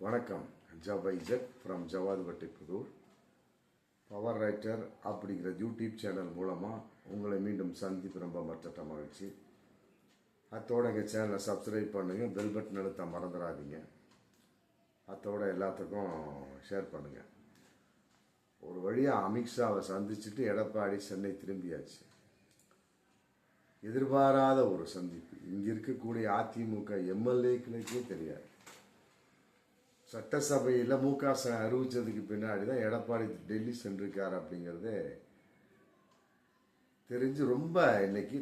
வணக்கம். ஜவைஜக் from Javadhupatti Pudur. Power writer அப்படிங்கிற YouTube channel மூலமாக உங்களை மீண்டும் சந்திப்பு ரொம்ப மற்ற மகிழ்ச்சி. அத்தோட எங்கள் சேனலை சப்ஸ்கிரைப் பண்ணுங்கள் பெல் பட்டன் அழுத்த மறந்துடாதீங்க. அத்தோட எல்லாத்துக்கும் ஷேர் பண்ணுங்கள் ஒரு வழியாக அமித்ஷாவை சந்திச்சுட்டு எடப்பாடி சென்னை திரும்பியாச்சு. எதிர்பாராத ஒரு சந்திப்பு. இங்கே இருக்கக்கூடிய அதிமுக எம்எல்ஏக்களுக்கே தெரியாது. சட்டசபையில் மு க ஸ்டாலின் அறிவித்ததுக்கு பின்னாடி தான் எடப்பாடி டெல்லி சென்றிருக்கார் அப்படிங்கிறது தெரிஞ்சு ரொம்ப இன்னைக்கு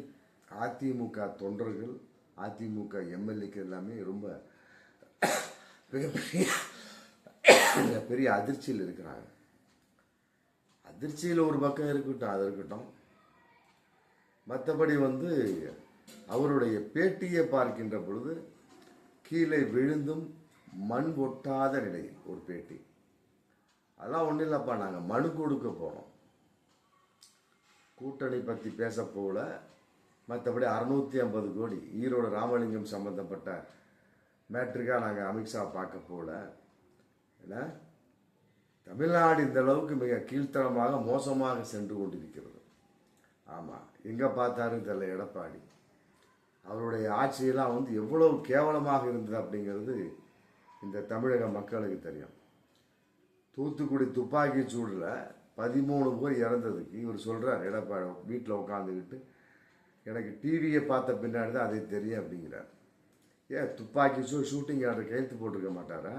அதிமுக தொண்டர்கள் அதிமுக எம்எல்ஏக்கு எல்லாமே ரொம்ப மிகப்பெரிய பெரிய அதிர்ச்சியில் இருக்கிறாங்க. அதிர்ச்சியில் ஒரு பக்கம் இருக்கட்டும் அது இருக்கட்டும். மற்றபடி வந்து அவருடைய பேட்டியை பார்க்கின்ற பொழுது கீழே விழுந்தும் மண் ஒட்டாத நிலையில் ஒரு பேட்டி. அதெல்லாம் ஒன்றும் இல்லைப்பா நாங்கள் மனு கொடுக்க போகிறோம் கூட்டணி பற்றி பேச போகல. மற்றபடி அறுநூத்தி ஐம்பது கோடி ஈரோடு ராமலிங்கம் சம்மந்தப்பட்ட மேட்ருக்காக நாங்கள் அமித்ஷா பார்க்க போகல. ஏன்னா தமிழ்நாடு இந்த அளவுக்கு மிக கீழ்த்தரமாக மோசமாக சென்று கொண்டிருக்கிறது. ஆமாம் எங்கே பார்த்தாருன்னு தெரியல எடப்பாடி. அவருடைய ஆட்சியெல்லாம் வந்து எவ்வளவு கேவலமாக இருந்தது அப்படிங்கிறது இந்த தமிழக மக்களுக்கு தெரியும். தூத்துக்குடி துப்பாக்கி சூடில் பதிமூணு பேர் இறந்ததுக்கு இவர் சொல்கிறார் எடப்பாடி வீட்டில் உட்காந்துக்கிட்டு எனக்கு டிவியை பார்த்த பின்னாடி தான் அது தெரியும் அப்படிங்கிறார். ஏன் துப்பாக்கி சூ ஷூட்டிங் ஆர்டர் கையெழுத்து போட்டிருக்க மாட்டாரா?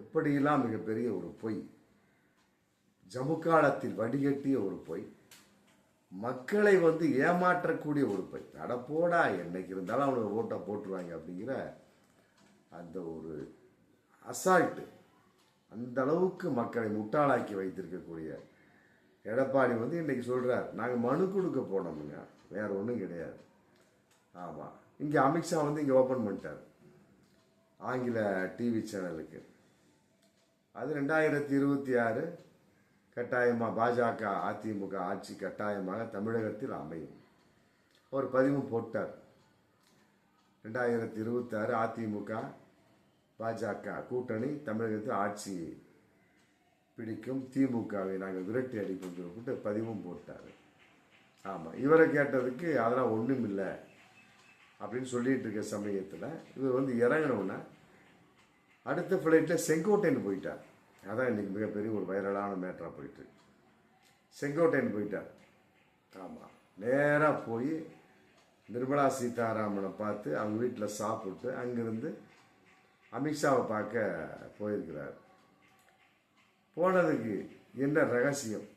எப்படியெல்லாம் மிகப்பெரிய ஒரு பொய். ஜமுக்காலத்தில் வடிகட்டிய ஒரு பொய். மக்களை வந்து ஏமாற்றக்கூடிய ஒரு பொய். அடப்போடா என்னைக்கு இருந்தாலும் அவனுக்கு ஓட்டை போட்டுருவாங்க அப்படிங்கிற அந்த ஒரு அசால்ட்டு அந்த அளவுக்கு மக்களை முட்டாளாக்கி வைத்திருக்கக்கூடிய எடப்பாடி வந்து இன்றைக்கி சொல்கிறார் நாங்கள் மனு கொடுக்க போனோமுங்க வேற ஒன்றும் கிடையாது. ஆமாம் இங்கே அமித்ஷா வந்து இங்கே ஓப்பன் பண்ணிட்டார் ஆங்கில டிவி சேனலுக்கு அது ரெண்டாயிரத்தி இருபத்தி ஆறு கட்டாயமாக பாஜக அதிமுக ஆட்சி கட்டாயமாக தமிழகத்தில் அமையும். ஒரு பதிவு போட்டார். ரெண்டாயிரத்தி இருபத்தாறு அதிமுக பாஜக கூட்டணி தமிழகத்தில் ஆட்சி பிடிக்கும் திமுகவை நாங்கள் விரட்டி அடிப்போம் சொல்லிட்டு பதிவும் போட்டார். ஆமாம் இவரை கேட்டதுக்கு அதெல்லாம் ஒன்றும் இல்லை அப்படின்னு சொல்லிட்டு இருக்க சமயத்தில் இவர் வந்து இறங்கினோன்னா அடுத்த ஃப்ளைட்டில் செங்கோட்டைன்னு போயிட்டார். அதான் இன்னைக்கு மிகப்பெரிய ஒரு வைரலான மேட்டராக போயிட்டு. செங்கோட்டைன்னு போயிட்டார். ஆமாம் நேராக போய் நிர்மலா சீதாராமனை பார்த்து அவங்க வீட்டில் சாப்பிட்டு அங்கேருந்து அமித்ஷாவை பார்க்க போயிருக்கிறார். போனதுக்கு என்ன ரகசியம்?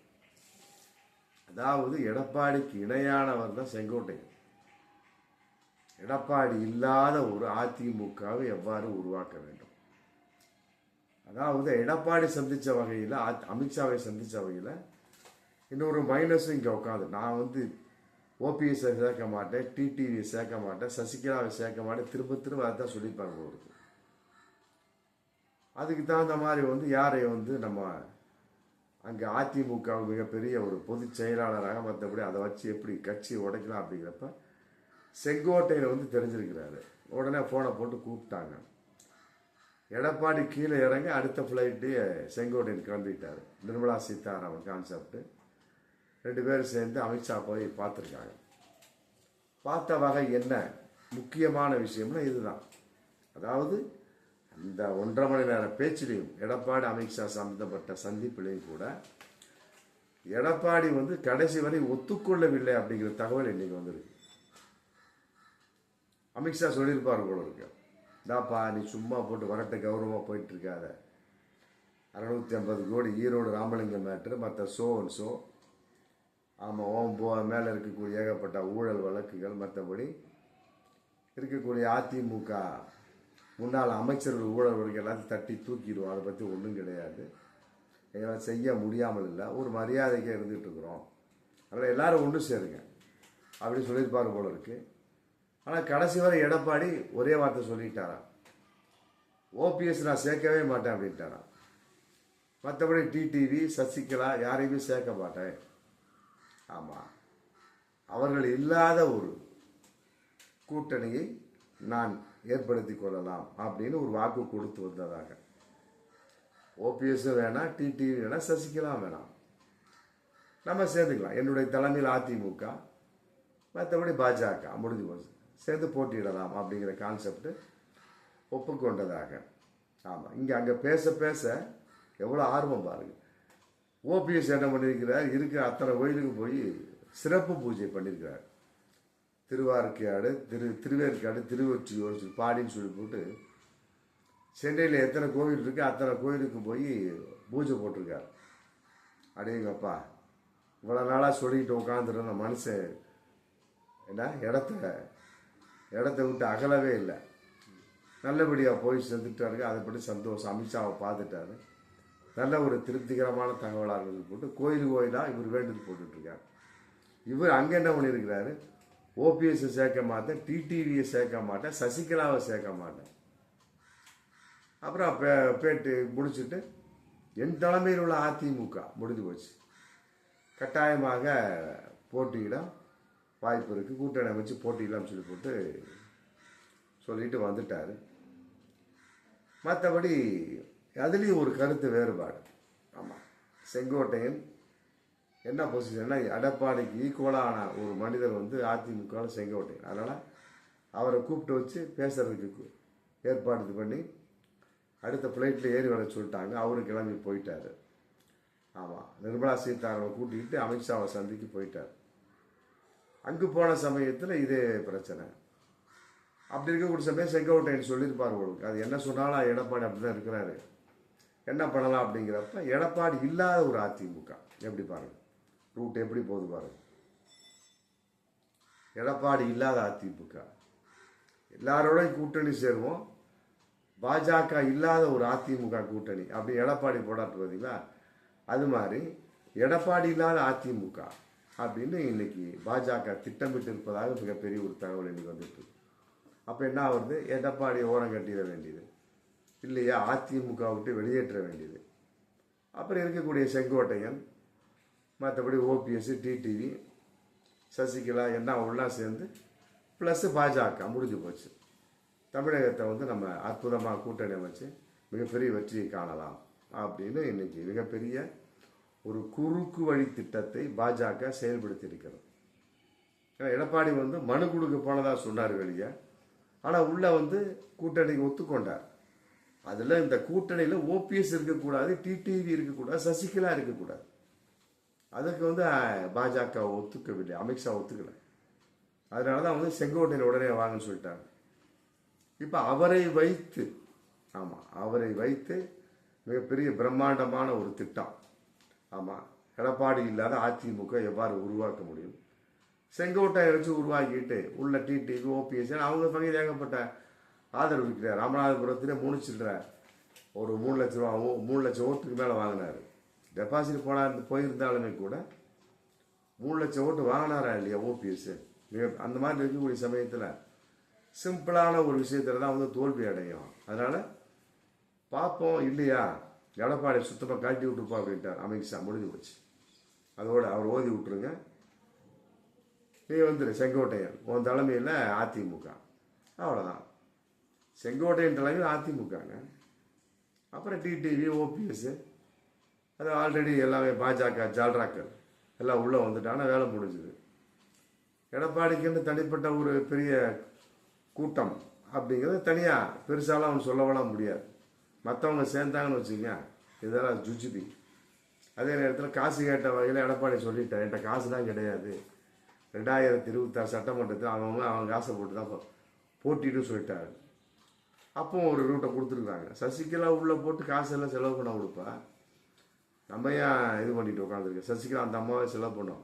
அதாவது எடப்பாடிக்கு இணையானவர் தான் செங்கோட்டை. எடப்பாடி இல்லாத ஒரு அதிமுகவை எவ்வாறு உருவாக்க வேண்டும்? அதாவது எடப்பாடி சந்தித்த வகையில் அமித்ஷாவை சந்தித்த வகையில் இன்னொரு மைனஸும் இங்கே உட்காந்து நான் வந்து ஓபிஎஸ்ஸை சேர்க்க மாட்டேன் டிடிவியை சேர்க்க மாட்டேன் சசிகலாவை சேர்க்க மாட்டேன் திரும்ப திரும்ப அதான் சொல்லியிருப்பாங்க உங்களுக்கு அதுக்கு தகுந்த மாதிரி வந்து யாரை வந்து நம்ம அங்கே அதிமுக மிகப்பெரிய ஒரு பொதுச் செயலாளராக மற்றபடி அதை வச்சு எப்படி கட்சி உடைக்கலாம் அப்படிங்கிறப்ப செங்கோட்டையில் வந்து தெரிஞ்சிருக்கிறாரு. உடனே ஃபோனை போட்டு கூப்பிட்டாங்க. எடப்பாடி கீழே இறங்கி அடுத்த ஃப்ளைட்டு செங்கோட்டையில் கிளம்பிட்டார். நிர்மலா சீதாராமன் கான்செப்ட் ரெண்டு பேரும் சேர்ந்து அமித்ஷா போய் பார்த்துருக்காங்க. பார்த்த வகை என்ன? முக்கியமான விஷயம்னா இதுதான். அதாவது இந்த ஒன்றரை மணி நேர பேச்சிலையும் எடப்பாடி அமித்ஷா சம்பந்தப்பட்ட சந்திப்பிலையும் கூட எடப்பாடி வந்து கடைசி வரை ஒத்துக்கொள்ளவில்லை அப்படிங்கிற தகவல் இன்னைக்கு வந்திருக்கு. அமித்ஷா சொல்லியிருப்பார் போல இருக்கு. இதாப்பா நீ சும்மா போட்டு வரட்டு கௌரவமாக போயிட்டு இருக்காத அறுநூத்தி ஐம்பது கோடி ஈரோடு ராமலிங்கம் மேட்ரு மற்ற ஷோ அண்ட் ஷோ ஆமாம் ஓம் போ மேலே இருக்கக்கூடிய ஏகப்பட்ட ஊழல் வழக்குகள் மற்றபடி இருக்கக்கூடிய அதிமுக. முன்னாள் அமைச்சர்கள் ஊழல் எல்லாத்தையும் தட்டி தூக்கிடுவோம். அதை பற்றி ஒன்றும் கிடையாது. எங்களால் செய்ய முடியாமல் இல்லை. ஒரு மரியாதைக்கே இருந்துகிட்டு இருக்கிறோம். அதனால் எல்லோரும் ஒன்று சேருங்க. அப்படின்னு சொல்லியிருப்பார் போல இருக்குது ஆனால் கடைசி வரை எடப்பாடி ஒரே வார்த்தை சொல்லிட்டாராம். ஓபிஎஸ் நான் சேர்க்கவே மாட்டேன் அப்படின்ட்டாராம். மற்றபடி டிடிவி சசிகலா யாரையுமே சேர்க்க மாட்டேன். ஆமாம் அவர்கள் இல்லாத ஒரு கூட்டணியை நான் ஏற்படுத்தி கொள்ளலாம் அப்படின்னு ஒரு வாக்கு கொடுத்து வந்ததாக. ஓபிஎஸும் வேணாம் டிடிவி வேணாம் சசிகலாம் வேணாம் நம்ம சேர்ந்துக்கலாம். என்னுடைய தலைமையில் அதிமுக மற்றபடி பாஜக முடிஞ்சு போச்சு சேர்ந்து போட்டியிடலாம் அப்படிங்கிற கான்செப்ட் ஒப்புக்கொண்டதாக. ஆமாம் இங்கே அங்கே பேச பேச எவ்வளோ ஆர்வம் பாருங்க. ஓபிஎஸ் என்ன பண்ணியிருக்கிறார் இருக்கிற அத்தனை கோயிலுக்கு போய் சிறப்பு பூஜை பண்ணியிருக்கிறார் திருவார்க்கையாடு திரு திருவேற்காடு திருவொற்றியூர் சொல்லி பாடின்னு சொல்லி போட்டு சென்னையில் எத்தனை கோவில் இருக்கு அத்தனை கோயிலுக்கு போய் பூஜை போட்டிருக்கார். அடேங்கப்பா இவ்வளோ நாளாக சொல்லிக்கிட்டு உட்காந்துருந்த மனுஷன் என்ன இடத்த இடத்த விட்டு அகலவே இல்லை. நல்லபடியாக போய் செஞ்சுட்டாருங்க அதை பற்றி சந்தோஷம் அமித்ஷாவை பார்த்துட்டாரு. நல்ல ஒரு திருப்திகரமான தகவலாக போட்டு கோயில் கோயிலாக இவர் வேண்டுதல் போட்டுட்ருக்கார் இவர் அங்கே என்ன பண்ணியிருக்கிறாரு? ஓபிஎஸ்ஸை சேர்க்க மாட்டேன் டிடிவியை சேர்க்க மாட்டேன் சசிகலாவை சேர்க்க மாட்டேன். அப்புறம் பேட்டு முடிச்சுட்டு என் தலைமையில் உள்ள அதிமுக முடிஞ்சு போச்சு. கட்டாயமாக போட்டியிட வாய்ப்பு இருக்குது கூட்டணி அமைச்சு போட்டியிடலாம்னு சொல்லி போட்டு சொல்லிட்டு வந்துட்டார். மற்றபடி அதுலேயும் ஒரு கருத்து வேறுபாடு. ஆமாம் செங்கோட்டையன் என்ன பொசிஷன்னா எடப்பாடிக்கு ஈக்குவலான ஒரு மனிதர் வந்து அதிமுகவில் செங்கோட்டையன். அதனால் அவரை கூப்பிட்டு வச்சு பேசுறதுக்கு ஏற்பாடு பண்ணி அடுத்த ஃப்ளைட்டில் ஏறி வர சொல்லிட்டாங்க. அவரு கிளம்பி போயிட்டாரு. ஆமாம் நிர்மலா சீதாராமனை கூட்டிகிட்டு அமித்ஷாவை சந்திக்கு போயிட்டார். அங்கு போன சமயத்தில் இதே பிரச்சனை. அப்படி இருக்கக்கூடிய சமயம் செங்கோட்டையன் சொல்லியிருப்பார் உங்களுக்கு. அது என்ன சொன்னாலும் எடப்பாடி அப்படி தான் இருக்கிறாரு. என்ன பண்ணலாம் அப்படிங்கிறப்ப எடப்பாடி இல்லாத ஒரு அதிமுக. எப்படி பாருங்கள் ரூட் எப்படி போகுது பாருங்க. எடப்பாடி இல்லாத அதிமுக. எல்லாரோடையும் கூட்டணி சேருவோம். பாஜக இல்லாத ஒரு அதிமுக கூட்டணி. அப்படி எடப்பாடி போடாட்டு பார்த்தீங்களா அது மாதிரி எடப்பாடி இல்லாத அதிமுக அப்படின்னு இன்னைக்கு பாஜக திட்டமிட்டு இருப்பதாக மிகப்பெரிய ஒரு தகவல் இன்னைக்கு வந்துட்டு அப்போ என்ன ஆகுது எடப்பாடி ஓரம் கட்டிட வேண்டியது. இல்லையா? அதிமுக விட்டு வெளியேற்ற வேண்டியது. அப்புறம் இருக்கக்கூடிய செங்கோட்டையன் மற்றபடி ஓபிஎஸ் டிடிவி சசிகலா எல்லாம் ஒன்றா சேர்ந்து ப்ளஸ்ஸு பாஜக முடிஞ்சு போச்சு. தமிழகத்தை வந்து நம்ம அற்புதமாக கூட்டணி அமைச்சு மிகப்பெரிய வெற்றியை காணலாம் அப்படின்னு இன்னைக்கு மிகப்பெரிய ஒரு குறுக்கு வழி திட்டத்தை பாஜக செயல்படுத்தி இருக்கிறது ஏன்னா எடப்பாடி வந்து மனு கொடுக்க போனதாக சொன்னார் வெளியே ஆனால் உள்ளே வந்து கூட்டணிக்கு ஒத்துக்கொண்டார். அதில் இந்த கூட்டணியில் ஓபிஎஸ் இருக்கக்கூடாது டிடிவி இருக்கக்கூடாது சசிகலா இருக்கக்கூடாது. அதுக்கு வந்து பாஜக ஒத்துக்கவில்லை அமித்ஷா ஒத்துக்கலை. அதனால தான் வந்து செங்கோட்டையில் உடனே வாங்கன்னு சொல்லிட்டாங்க. இப்போ அவரை வைத்து ஆமாம் அவரை வைத்து மிகப்பெரிய பிரம்மாண்டமான ஒரு திட்டம். ஆமாம் எடப்பாடி இல்லாத அதிமுக எவ்வாறு உருவாக்க முடியும்? செங்கோட்டையை வச்சு உருவாக்கிட்டு உள்ள டிடிவி ஓபிஎஸ் அவங்க பகுதியில் ஏகப்பட்ட ஆதரவு இருக்கிறார் ராமநாதபுரத்திலே மூணு சில்லற ஒரு மூணு லட்ச ரூபாவும் மூணு லட்சம் ஓட்டுக்கு மேலே வாங்கினார். டெபாசிட் போனா போயிருந்தாலுமே கூட மூணு லட்சம் ஓட்டு வாங்கினாரா இல்லையா ஓபிஎஸ்? அந்த மாதிரி இருக்கக்கூடிய சமயத்தில் சிம்பிளான ஒரு விஷயத்தில் தான் வந்து தோல்வி அடையும். அதனால் பார்ப்போம் இல்லையா? எடப்பாடி சுத்தமாக காட்டி விட்டுப்பா அப்படின்ட்டார் அமித்ஷா முடிஞ்சு போச்சு. அதோட அவர் ஓதி விட்டுருங்க. நீ வந்துடு செங்கோட்டையன். உன் தலைமையில் அதிமுக. அவ்வளோதான் செங்கோட்டையன் தலைமையில் அதிமுகங்க. அப்புறம் டிடிவி ஓபிஎஸ்ஸு அது ஆல்ரெடி எல்லாமே பாஜக ஜால்ராக்கள். எல்லாம் உள்ளே வந்துட்டானா வேலை முடிஞ்சுது. எடப்பாடிக்குன்னு தனிப்பட்ட ஒரு பெரிய கூட்டம் அப்படிங்கிறது தனியாக பெருசாலாம் அவன் சொல்லவெல்லாம் முடியாது. மற்றவங்க சேர்ந்தாங்கன்னு வச்சுக்கோங்க இதெல்லாம் ஜுஜிபி. அதே நேரத்தில் காசு கேட்ட வகையில் எடப்பாடி சொல்லிட்டேன் என்கிட்ட காசுலாம் கிடையாது. ரெண்டாயிரத்தி இருபத்தாறு சட்டமன்றத்தில் அவன் அவங்க காசை போட்டு தான் போட்டிட்டு சொல்லிட்டாரு. அப்போ ஒரு ரூட்டை கொடுத்துருக்காங்க. சசிகலா உள்ளே போட்டு காசெல்லாம் செலவு பண்ண கொடுப்பா? நம்ம ஏன் இது பண்ணிட்டு உட்காந்துருக்க சசிகலா அந்த அம்மாவை செலவு பண்ணோம்.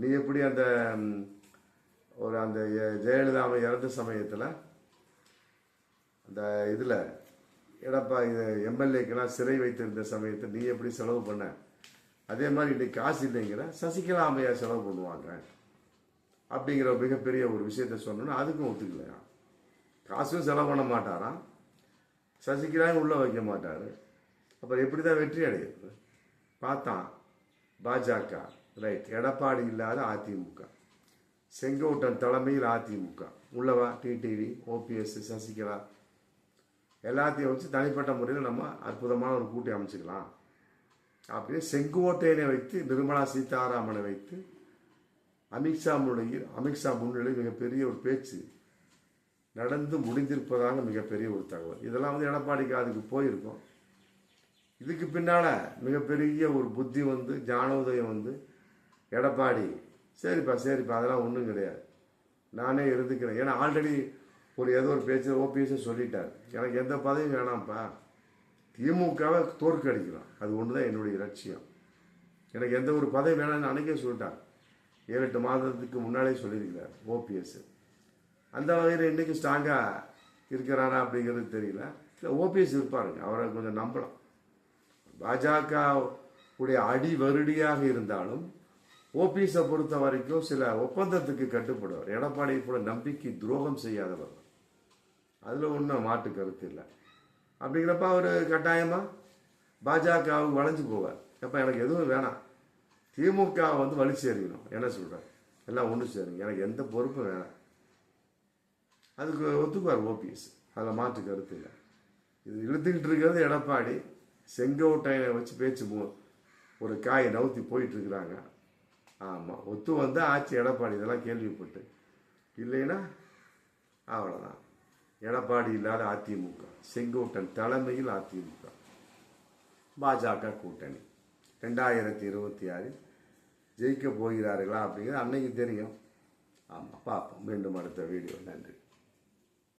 நீ எப்படி அந்த ஒரு அந்த ஜெயலலிதாவை ஜெயலலிதா இறந்த சமயத்தில் அந்த இதில் எடப்பா இது எம்எல்ஏக்கெல்லாம் சிறை வைத்திருந்த சமயத்தை நீ எப்படி செலவு பண்ண? அதே மாதிரி இன்னைக்கு காசு இல்லைங்கிற சசிகலா அம்மையார் செலவு பண்ணுவாங்க. அப்படிங்கிற மிகப்பெரிய ஒரு விஷயத்த சொன்னோன்னா அதுக்கும் ஒத்துக்கலையா? காசும் செலவு பண்ண மாட்டாராம். சசிகலாவும் உள்ளே வைக்க மாட்டார். அப்புறம் எப்படி தான் வெற்றி அடையுது பார்த்தான் பாஜக ரைட் எடப்பாடி இல்லாத அதிமுக. செங்கோட்டன் தலைமையில் அதிமுக. உள்ளவா டிடிவி ஓபிஎஸ் சசிகலா. எல்லாத்தையும் வச்சு தனிப்பட்ட முறையில் நம்ம அற்புதமான ஒரு கூட்டி அமைச்சுக்கலாம். அப்படியே செங்கோட்டையனை வைத்து நிர்மலா சீதாராமனை வைத்து அமித்ஷா முன்னிலையில் அமித்ஷா முன்னிலையில் மிகப்பெரிய ஒரு பேச்சு நடந்து முடிந்திருப்பதாக மிகப்பெரிய ஒரு தகவல். இதெல்லாம் வந்து எடப்பாடிக்கு அதுக்கு போயிருக்கும். இதுக்கு பின்னால மிகப்பெரிய ஒரு புத்தி வந்து ஞானோதயம் வந்து எடப்பாடி சரிப்பா சரிப்பா அதெல்லாம் ஒன்றும் கிடையாது. நானே இருந்துக்கிறேன். ஏன்னா ஆல்ரெடி ஒரு ஏதோ ஒரு பேச்சு ஓபிஎஸ் சொல்லிட்டார். எனக்கு எந்த பதவியும் வேணாம்ப்பா. திமுகவை தோற்கடிக்கலாம் அது ஒன்று தான் என்னுடைய லட்சியம். எனக்கு எந்த ஒரு பதவி வேணாம்னு அன்னைக்கே சொல்லிட்டார் ஏழு எட்டு மாதத்துக்கு முன்னாலே சொல்லியிருக்கிறார் ஓபிஎஸ் அந்த வகையில் இன்றைக்கி ஸ்ட்ராங்காக இருக்கிறாரா அப்படிங்கிறது தெரியல. இல்லை ஓபிஎஸ் இருப்பாருங்க. அவரை கொஞ்சம் நம்பலாம். பாஜக உடைய அடி வருடியாக இருந்தாலும் ஓபிஎஸை பொறுத்த வரைக்கும் சில ஒப்பந்தத்துக்கு கட்டுப்படுவார். எடப்பாடி கூட நம்பிக்கை துரோகம் செய்யாதவர். அதில் ஒன்றும் மாட்டு கருத்து இல்லை. அப்படிங்கிறப்ப அவர் கட்டாயமாக பாஜகவுக்கு வளைஞ்சு போவார். அப்போ எனக்கு எதுவும் வேணாம். திமுக வந்து வழி சேரிக்கணும் என்ன சொல்கிறேன் எல்லாம் ஒன்று சேருங்க. எனக்கு எந்த பொறுப்பும் வேணாம். அதுக்கு ஒத்துக்குவார் ஓபிஎஸ். அதில் மாற்று கருத்து இல்லை. இது இழுத்துக்கிட்டு இருக்கிறது எடப்பாடி. செங்கோட்டையனை வச்சு பேச்சு ஒரு காய் நவுத்தி போயிட்டு இருக்கிறாங்க. ஆமாம் ஒத்து வந்தா ஆட்சி எடப்பாடி இதெல்லாம் கேள்விப்பட்டு. இல்லைன்னா அவ்வளோதான் எடப்பாடி இல்லாத அதிமுக செங்கோட்டன் தலைமையில் அதிமுக. பாஜக கூட்டணி. ரெண்டாயிரத்தி இருபத்தி ஆறில் ஜெயிக்க போகிறார்களா அப்படிங்கிறது அன்னைக்கு தெரியும். ஆமாம் பார்ப்போம். மீண்டும் அடுத்த வீடியோ. நன்றி.